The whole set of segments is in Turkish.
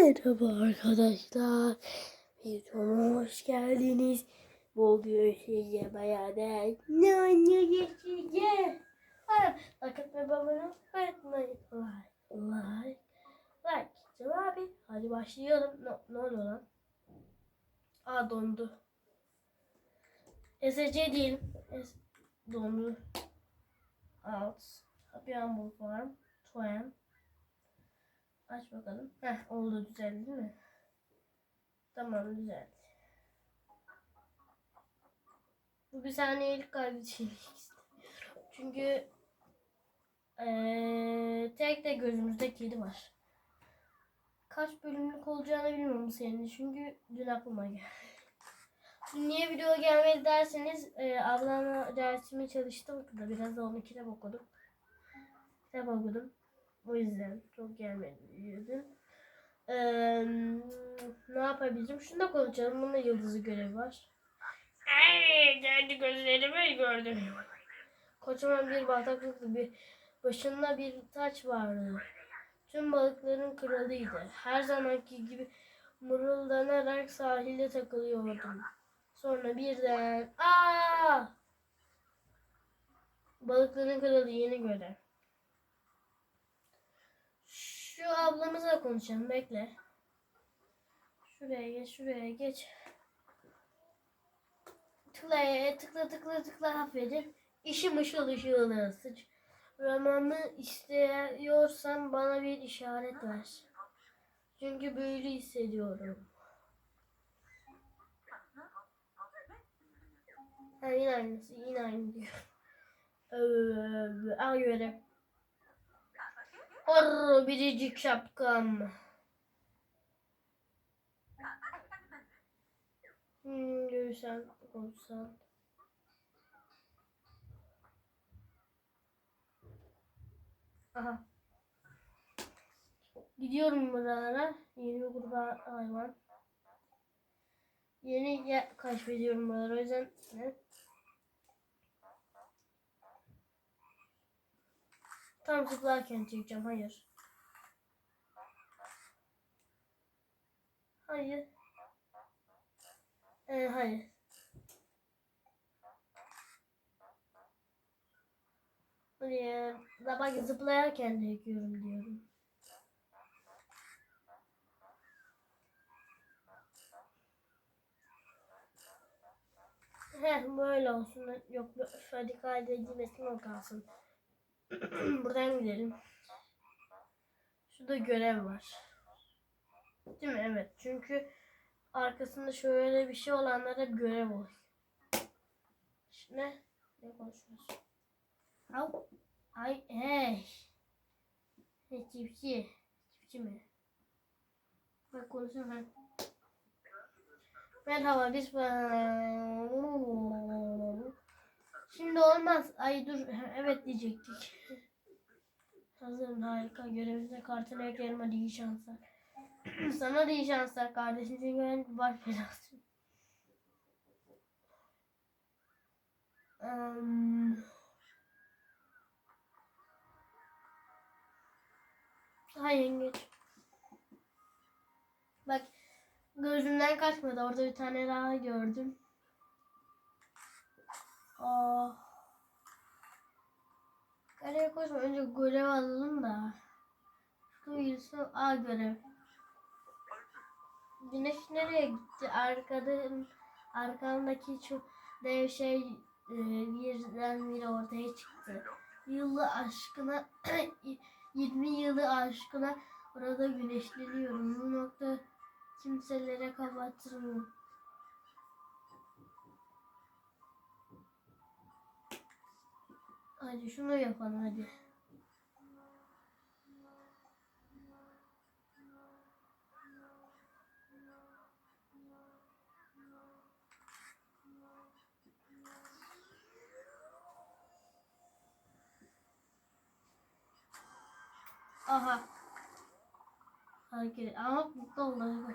Merhaba arkadaşlar. Videoma hoş geldiniz. Bugün size beraber ne oynayacağız? Like atmayı abone unutmayın. Like, like, like. Canım abi. Hadi başlayalım. Ne, ne oluyor lan? Aa dondu. SC değil. Es dondu. Alt. Happy Humble Farm. Twin. Aç bakalım. Heh oldu düzeldi değil mi? Tamam düzeldi. Bu bir saniyelik kaybedeceğim. Çünkü ee, tek de gözümüzde kedi var. Kaç bölümlük olacağını bilmiyorum senin. Çünkü dün aklıma geldi. Niye video gelmedi derseniz e, ablamla dersimi çalıştım. Biraz da onu kitap okudum. Kitap okudum. O yüzden çok gelmedi. Ee, ne yapabilirim? Şunu da konuşalım. Bunda yıldızı görevi var. Ay, kendi gözlerimi gördüm. Kocaman bir bataklıklı bir başında bir taç vardı. Tüm balıkların kralıydı. Her zamanki gibi mırıldanarak sahilde takılıyordum. Sonra birden aa Balıkların kralı yeni görev. Şu ablamızla konuşalım. Bekle. Şuraya geç, şuraya geç. Tıkla, tıkla, tıkla, tıkla aferin. İşim ışıl ışığına sıç. Romanı istiyorsan bana bir işaret ver. Çünkü böyle hissediyorum. Ha yine aynısı, yine aynı diyor. Ee, al görev. Or biricik şapkam. Hmm, görürsen olsan. Aha. Gidiyorum buralara. Yeni bir gruba hayvan. Yeni yer keşfediyorum buralara. O yüzden ne? Tam zıplarken çekeceğim. Hayır. Hayır. Ee, hayır. Hayır. Da bak zıplayarken çekiyorum diyorum. Heh böyle olsun. Yok hadi kaydedilmesin o kalsın. Buradan gidelim. Şurada görev var. Değil mi? Evet. Çünkü arkasında şöyle bir şey olanlara görev oluyor. Ne? Ne konuşuyorsun? Au. Ay hey. Hey çiftçi. Çiftçi mi? Bak konuşuyorum ben. Merhaba biz Şimdi olmaz. Ay dur. Evet diyecektik. Hazırım harika. Görevimize kartını eklerim. Hadi iyi şanslar. Sana da iyi şanslar kardeşim. Çünkü ben var belası. Um, Hayır yengeç. Bak gözümden kaçmadı. Orada bir tane daha gördüm. Aa. Kaleye koşma. Önce görev alalım da. Şu birisi A görev. Güneş nereye gitti? Arkadan arkamdaki şu dev şey e, birdenbire ortaya çıktı. Yılı aşkına 20 yılı aşkına orada güneşleniyorum. Bu nokta kimselere kapattırmıyor. Hadi şunu yapalım hadi. Aha. Hareket. Ama mutlu oldu.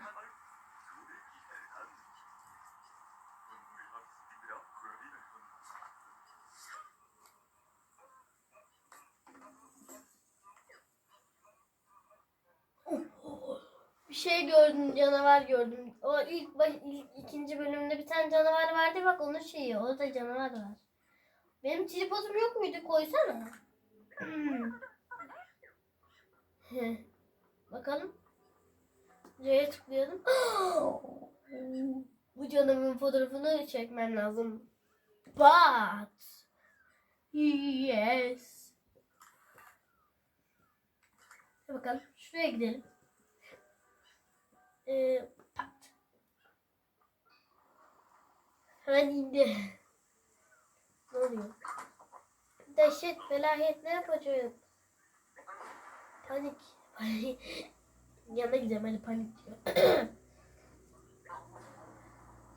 Şey gördüm, canavar gördüm. O ilk, baş, ilk ikinci bölümde bir tane canavar vardı bak onun şeyi. Orada canavar var. Benim tripodum yok muydu? Koysana. Hmm. Bakalım. C'ye tıklayalım. Bu canımın fotoğrafını çekmem lazım. But yes. Bakalım. Şuraya gidelim. Ee, pat. Hemen indi. Ne oluyor? Dehşet, felaket ne yapacağım? Panik. Panik. Yanına gideceğim hadi panik diyor.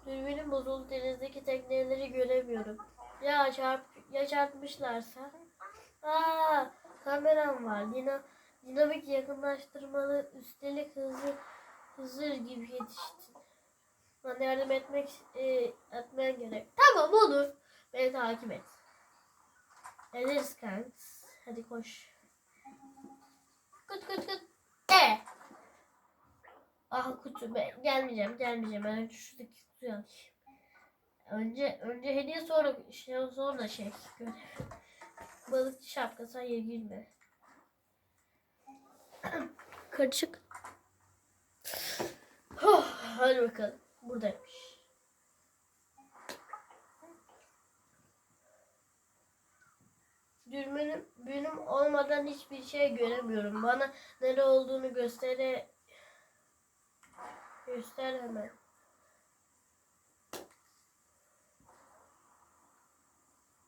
Dürbünüm bozuldu denizdeki tekneleri göremiyorum. Ya çarp ya çarpmışlarsa? Aa, kameram var. Dina, dinamik yakınlaştırmalı üstelik hızlı Hızır gibi yetiştin. Bana yardım etmek e, etmen gerek. Tamam olur. Beni takip et. Ederiz kanks. Hadi koş. Kut kut kut. E. Ah kutu ben gelmeyeceğim gelmeyeceğim. Ben önce şuradaki kutuyu alayım. Önce önce hediye sonra şey sonra şey. Balıkçı şapkası hayır girme. Karışık. Oh, hadi bakalım. Buradaymış. Dürbünüm benim olmadan hiçbir şey göremiyorum. Bana nere olduğunu göstere göster hemen.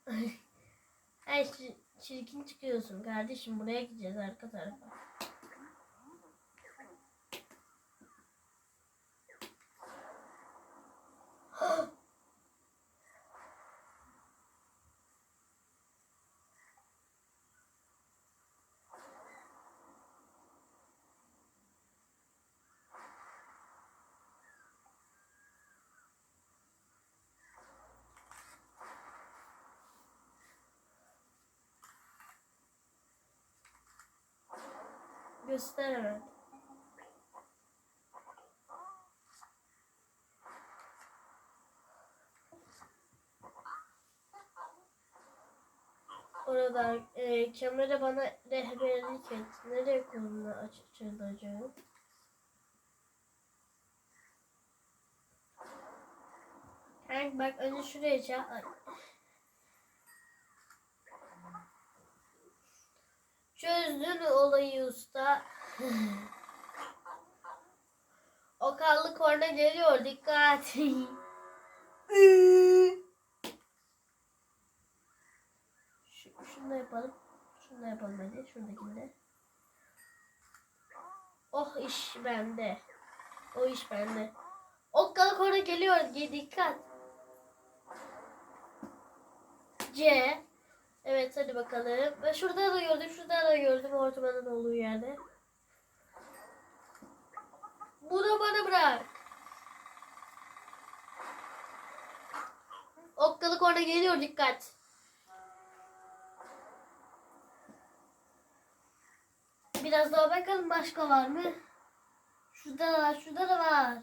Ay çi- çirkin çıkıyorsun kardeşim. Buraya gideceğiz arka tarafa. Göster Orada e, kamera bana rehberlik et. Nereye kolunu açılacağım? Kanka bak önce şuraya. Ay. Çözdün olayı usta. o kallı korna geliyor dikkat. Şu, şunu da yapalım. Şunu da yapalım hadi. Şuradakini de. Oh iş bende. O iş bende. Okkalı korna geliyor. Ge- Dikkat. C. Evet hadi bakalım. Ben şurada da gördüm. Şurada da gördüm. Ortamanın olduğu yerde. Bunu bana bırak. Okkalı korna geliyor. Dikkat. Biraz daha bakalım başka var mı? Şurada da var, şurada da var.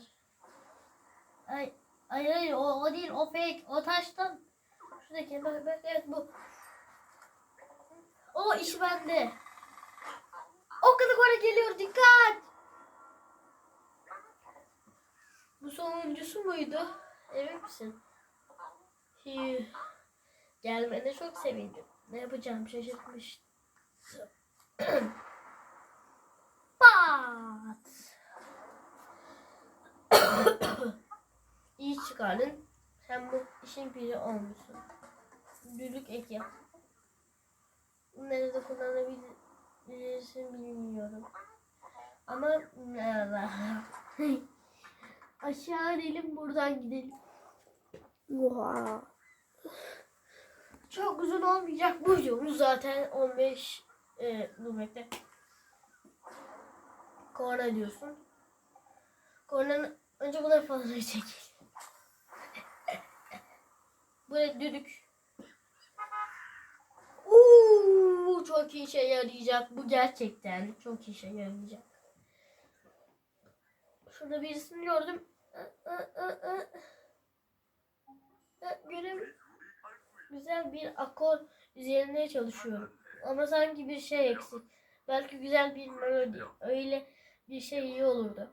Ay, ay, ay o, o değil, o fake, o taştan. Şuradaki, bak, bak, evet bu. O iş bende. O kadar oraya geliyor, dikkat. Bu sonuncusu muydu? Emin misin? Hii. Gelmene çok sevindim. Ne yapacağım şaşırtmış. Pat. İyi çıkardın. Sen bu işin piri olmuşsun. Düdük ek yap. Nerede kullanabilirsin bilmiyorum. Ama aşağı inelim buradan gidelim. Oha. Çok uzun olmayacak bu videomuz zaten 15 e, dur bekle. Korna diyorsun. Kornanın önce bunları fazla çekil. Böyle düdük. Uuu çok işe yarayacak. Bu gerçekten çok işe yarayacak. Şurada birisini gördüm. Görev güzel bir akor üzerine çalışıyorum. Ama sanki bir şey eksik. Belki güzel bir melodi. Öyle bir şey iyi olurdu.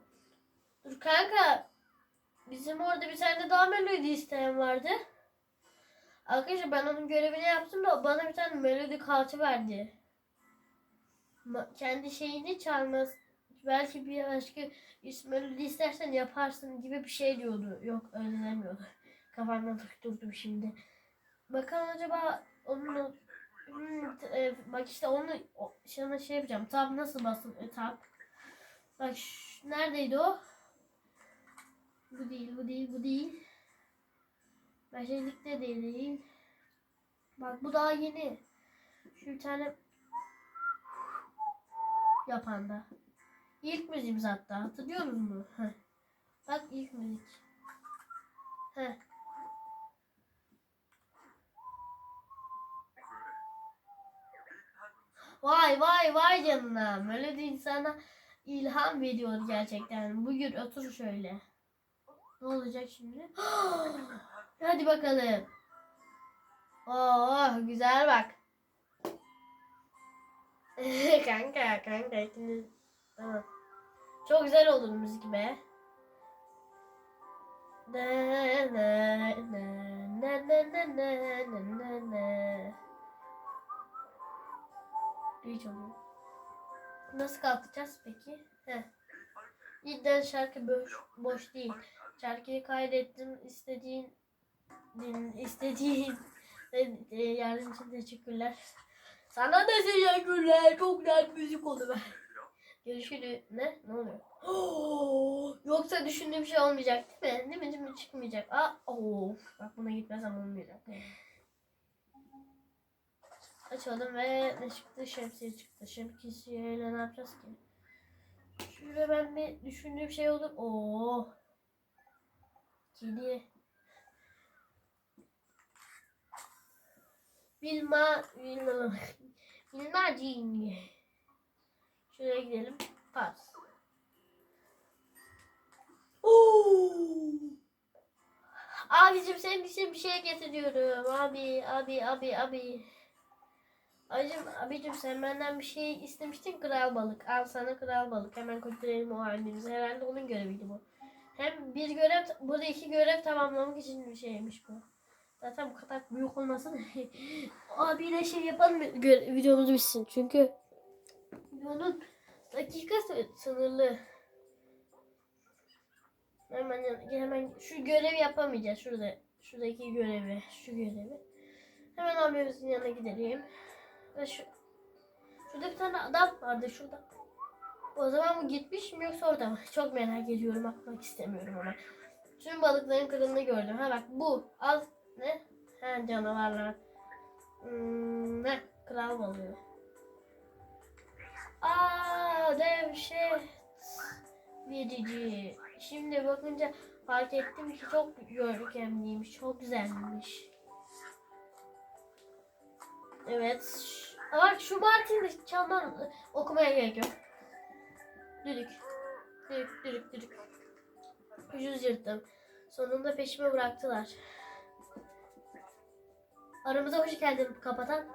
Dur kanka. Bizim orada bir tane daha melodi isteyen vardı. Arkadaşlar ben onun görevini yaptım da bana bir tane melodi kartı verdi. Kendi şeyini çalmaz. Belki bir başka melodi istersen yaparsın gibi bir şey diyordu. Yok öyle demiyordu. Kafamdan tutturdum şimdi. Bakalım acaba onun Hmm, e, bak işte onu sana şey yapacağım. Tab nasıl basın? E, tab. Bak ş- neredeydi o? Bu değil, bu değil, bu değil. Becerikte de değil. Bak bu daha yeni. Şu tane yapan da. İlk müziğimiz hatta. Hatırlıyor musun? Heh. Bak ilk müzik. Heh. Vay vay vay canına. Melodi insana ilham veriyor gerçekten. Bugün otur şöyle. Ne olacak şimdi? Hadi bakalım. Oo güzel bak. kanka kanka ikiniz. Çok güzel olur müzik be. Na na. Nasıl kalkacağız peki? Heh. Cidden şarkı boş, boş değil. Şarkıyı kaydettim. istediğin din, istediğin e, e, yardım için teşekkürler. Sana da teşekkürler. Çok güzel müzik oldu be. Görüşürüz. Ne? Ne oluyor? Yoksa düşündüğüm şey olmayacak değil mi? Değil mi? Değil mi? Çıkmayacak. Aa, of. Bak buna gitmesem olmayacak. Açalım ve ne çıktı? Şemsiye çıktı. Şemsiyeyle ne yapacağız ki? Şöyle ben bir düşündüğüm şey olur. Oo. Kedi. Bilma, bilma, bilmacin. Şuraya gidelim. Pas. Oo. Abicim senin için bir şey getiriyorum. Abi, abi, abi, abi. Acım, abicim sen benden bir şey istemiştin kral balık. Al sana kral balık. Hemen götürelim o halimizi. Herhalde onun göreviydi bu. Hem bir görev, burada iki görev tamamlamak için bir şeymiş bu. Zaten bu kadar büyük olmasın. Abiyle şey yapalım videomuz bitsin. Çünkü videonun dakika sınırlı. Hemen hemen şu görevi yapamayacağız. Şurada şuradaki görevi, şu görevi. Hemen abimizin yanına gidelim. Şu şurada bir tane adam vardı şurada. O zaman bu gitmiş mi yoksa orada mı? Çok merak ediyorum. Bakmak istemiyorum ama. Tüm balıkların kırığını gördüm. Ha bak bu. Al ne? Ha canavarlar. Hmm, ne? Kral balığı. Aa devşet verici. Şimdi bakınca fark ettim ki çok görkemliymiş. Çok güzelmiş. Evet. Bak şu Martin'i çalman okumaya gerek yok. Düdük. Düdük düdük düdük. Ucuz yırttım. Sonunda peşime bıraktılar. Aramıza hoş geldin kapatan.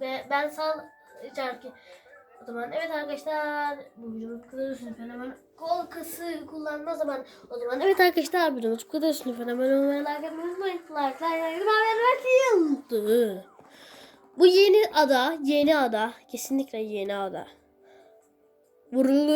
Ve ben sal şarkı. O zaman evet arkadaşlar bu videomuz bu kadar olsun fenomen kol kası kullanma zaman o zaman evet arkadaşlar bu kadar olsun fenomen olmayı like etmeyi unutmayın like like like like like bu yeni ada yeni ada. Kesinlikle yeni ada. Vurulur